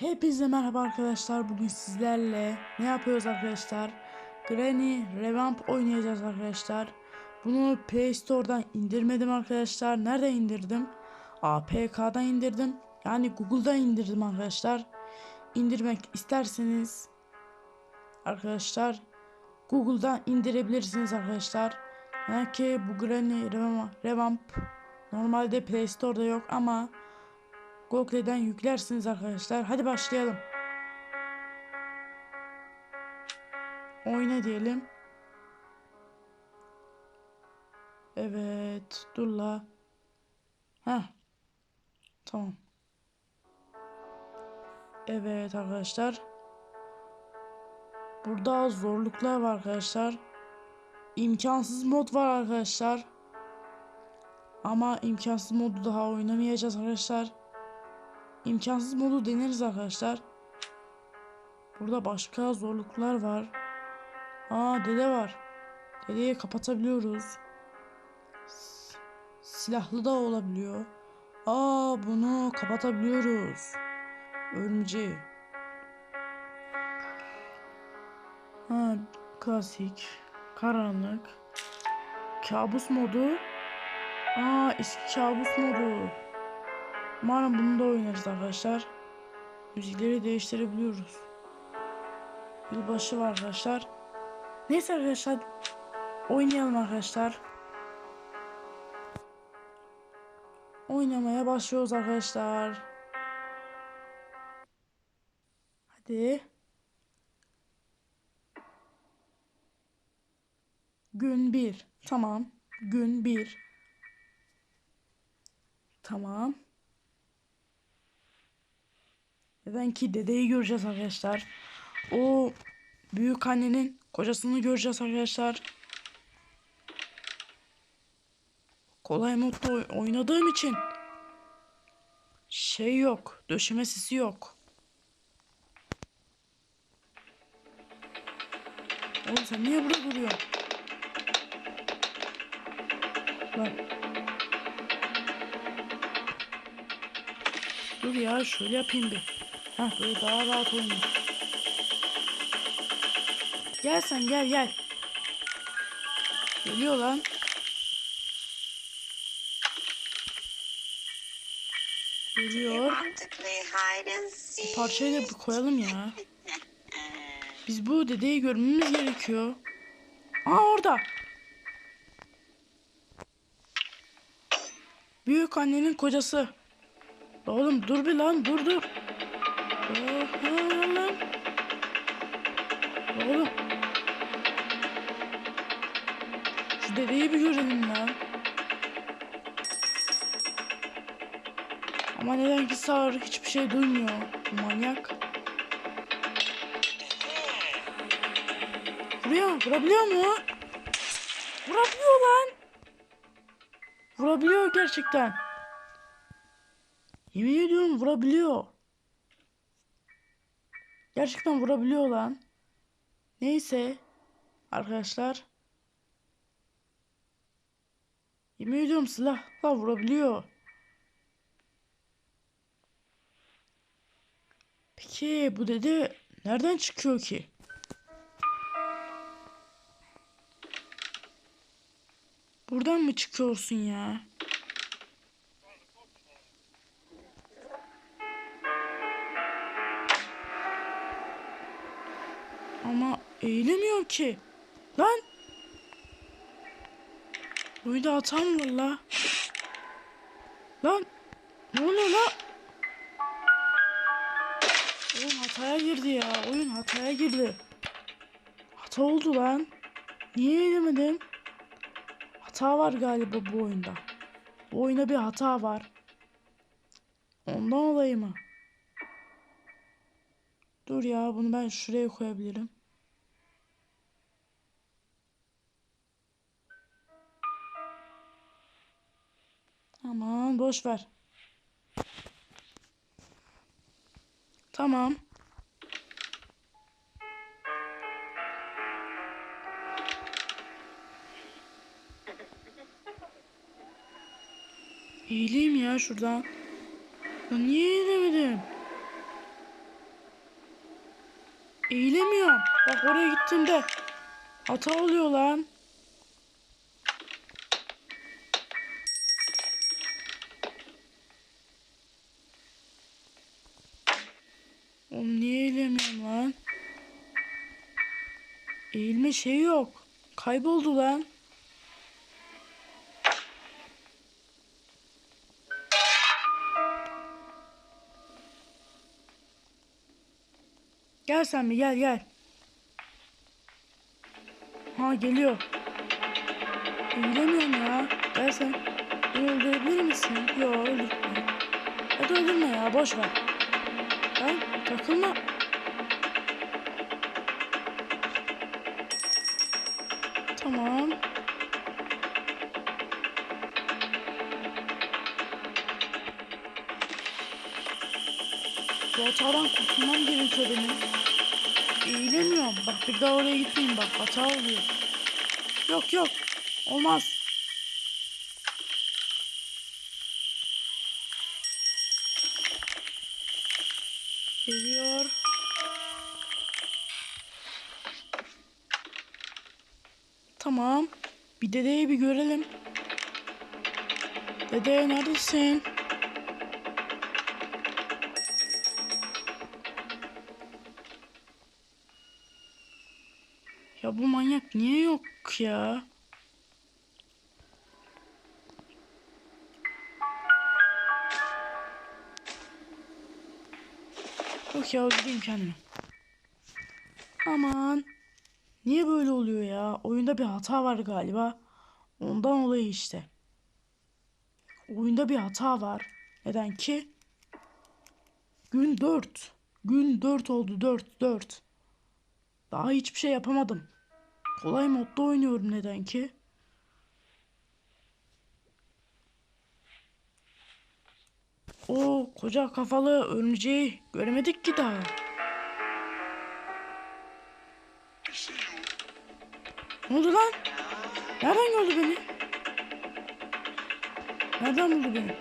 Hepinize merhaba arkadaşlar. Bugün sizlerle ne yapıyoruz arkadaşlar? Granny Revamp oynayacağız arkadaşlar. Bunu Play Store'dan indirmedim arkadaşlar. Nereden indirdim? APK'dan indirdim. Yani Google'dan indirdim arkadaşlar. İndirmek isterseniz arkadaşlar Google'dan indirebilirsiniz arkadaşlar. Yani ki bu Granny Revamp normalde Play Store'da yok ama Google'den yüklersiniz arkadaşlar. Hadi başlayalım. Oyna diyelim. Evet. Dur la. Heh. Tamam. Evet arkadaşlar. Burada zorluklar var arkadaşlar. İmkansız mod var arkadaşlar. Ama imkansız modu daha oynamayacağız arkadaşlar. İmkansız modu deneriz arkadaşlar. Burada başka zorluklar var. Aa dede var. Dedeyi kapatabiliyoruz. Silahlı da olabiliyor. Aa bunu kapatabiliyoruz. Örümceği. Ha klasik. Karanlık. Kabus modu. Aa eski kabus modu. Umarım bunu da oynarız arkadaşlar. Müzikleri değiştirebiliyoruz. Yılbaşı var arkadaşlar. Neyse arkadaşlar. Oynayalım arkadaşlar. Oynamaya başlıyoruz arkadaşlar. Hadi. Gün bir. Tamam. Gün bir. Tamam. Neden ki dedeyi göreceğiz arkadaşlar. O büyük annenin kocasını göreceğiz arkadaşlar. Kolay modda oy- oynadığım için şey yok. Döşeme sesi yok. Oğlum sen niye burada duruyorsun? Lan. Dur ya şöyle yapayım bir. Heh böyle daha rahat oynayayım. Gel sen gel gel. Geliyor lan. Geliyor. Want to play hide and Bu seek? parçayı da bir koyalım ya. Biz bu dedeyi görmemiz gerekiyor. Aa orada. Büyük annenin kocası. Oğlum dur bir lan dur dur. Lan. Oğlum. Şu dedeyi bir görelim. Ama neden ki sağır hiçbir şey duymuyor. Manyak. Vuruyor. Vurabiliyor mu? Vurabiliyor lan. Vurabiliyor gerçekten. Yemin ediyorum vurabiliyor. Gerçekten vurabiliyor lan. Neyse. Arkadaşlar. Yemin ediyorum silahla vurabiliyor. Peki bu dede nereden çıkıyor ki? Buradan mı çıkıyorsun ya? Ama eğilemiyorum ki. Lan! Burada hatam var la. Lan! Ne oluyor la? Oyun hataya girdi ya. Oyun hataya girdi. Hata oldu lan. Niye eğilemedim? Hata var galiba bu oyunda. Bu oyunda bir hata var. Ondan olayı mı? Dur ya bunu ben şuraya koyabilirim. Boş ver. Tamam. Eğileyim ya şuradan. Ya niye eğilemedim? Eğilemiyorum. Bak oraya gittiğimde hata oluyor lan. Oğlum niye eğilemiyorum lan? Eğilme şey yok. Kayboldu lan. Gel sen bir gel gel. Ha geliyor. Eğilemiyorum ya. Gel sen. Beni öldürebilir misin? Yok öldürme. Hadi öldürme ya boş ver. Lan takılma. Tamam. Bu hatadan kurtulmam gerekiyor benim. Eğilemiyorum. Bak bir daha oraya gitmeyeyim bak hata oluyor. Yok yok. Olmaz. Geliyor. Tamam. Bir dedeyi bir görelim. Dede neredesin? Ya bu manyak niye yok ya? Yok ya öldüreyim kendimi. Aman. Niye böyle oluyor ya? Oyunda bir hata var galiba. Ondan olayı işte. Oyunda bir hata var. Neden ki? Gün 4. Gün 4 oldu 4 4. Daha hiçbir şey yapamadım. Kolay modda oynuyorum neden ki? O koca kafalı örümceği göremedik ki daha. Ne oldu lan? Nereden gördü beni? Nereden buldu beni?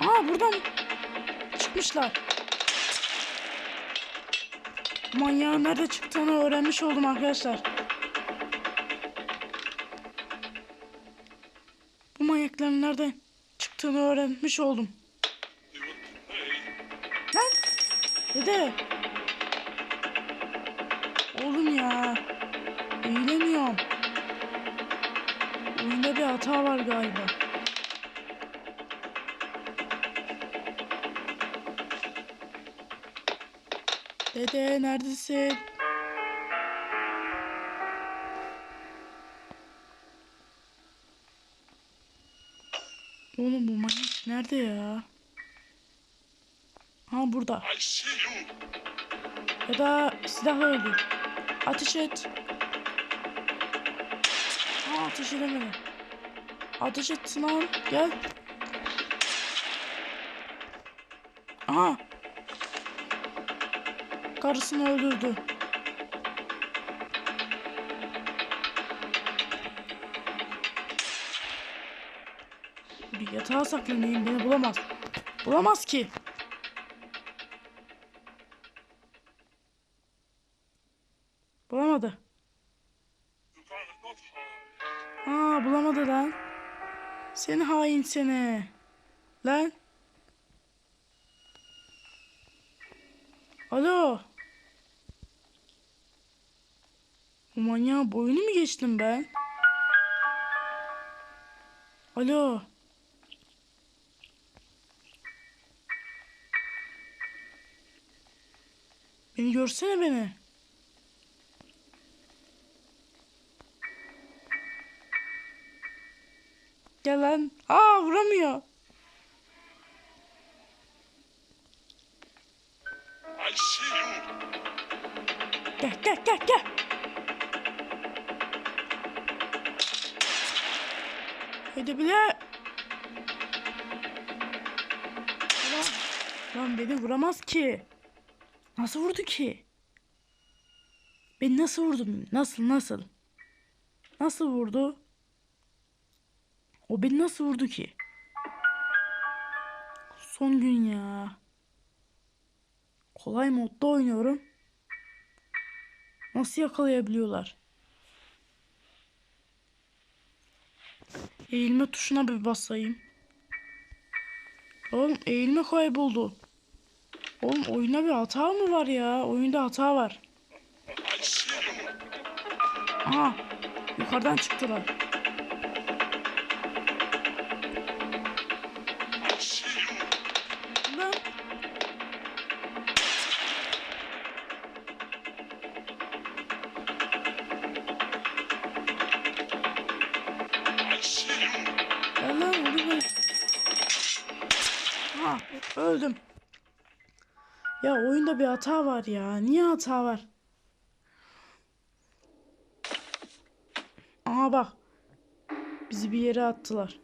Aa buradan çıkmışlar. Manyağın nerede çıktığını öğrenmiş oldum arkadaşlar. Bu manyakların nereden çıktığını öğrenmiş oldum. Lan! Dede! Oğlum ya. Eğilemiyorum. Oyunda bir hata var galiba. Dede neredesin? Nerede ya? Ha burada. Ya da silahla öldür. Ateş et. Ha ateş edemedi. Ateş etsin lan. Gel. Aha. Karısını öldürdü. Yatağa saklanayım beni bulamaz. Bulamaz ki. Bulamadı. Aa bulamadı lan. Seni hain seni. Lan. Alo. Bu manyağın boyunu mu geçtim ben? Alo. Beni görsene beni. Gel lan. Aa vuramıyor. I see you. Gel gel gel gel. Hadi bile. Lan, lan beni vuramaz ki. Nasıl vurdu ki? Beni nasıl vurdu? Nasıl nasıl? Nasıl vurdu? O beni nasıl vurdu ki? Son gün ya. kolay modda oynuyorum. Nasıl yakalayabiliyorlar? Eğilme tuşuna bir basayım. Oğlum eğilme kayboldu. Oğlum oyunda bir hata mı var ya? Oyunda hata var. Aha. Yukarıdan çıktılar. Lan. Lan öldüm. Ha öldüm. Ya oyunda bir hata var ya. Niye hata var? Aha bak. Bizi bir yere attılar.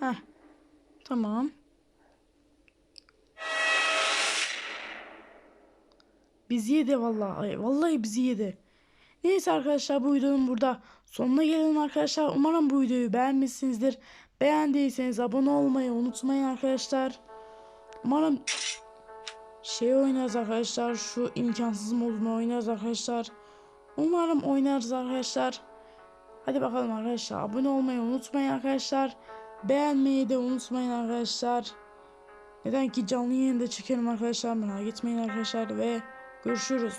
Heh. Tamam. Bizi yedi vallahi. Vallahi bizi yedi. Neyse arkadaşlar bu videonun burada sonuna gelelim arkadaşlar. Umarım bu videoyu beğenmişsinizdir. Beğendiyseniz abone olmayı unutmayın arkadaşlar. Umarım şey oynarız arkadaşlar. Şu imkansız modunu oynarız arkadaşlar. Umarım oynarız arkadaşlar. Hadi bakalım arkadaşlar. Abone olmayı unutmayın arkadaşlar. Beğenmeyi de unutmayın arkadaşlar. Neden ki canlı yayında çekelim arkadaşlar. Merak etmeyin arkadaşlar ve görüşürüz.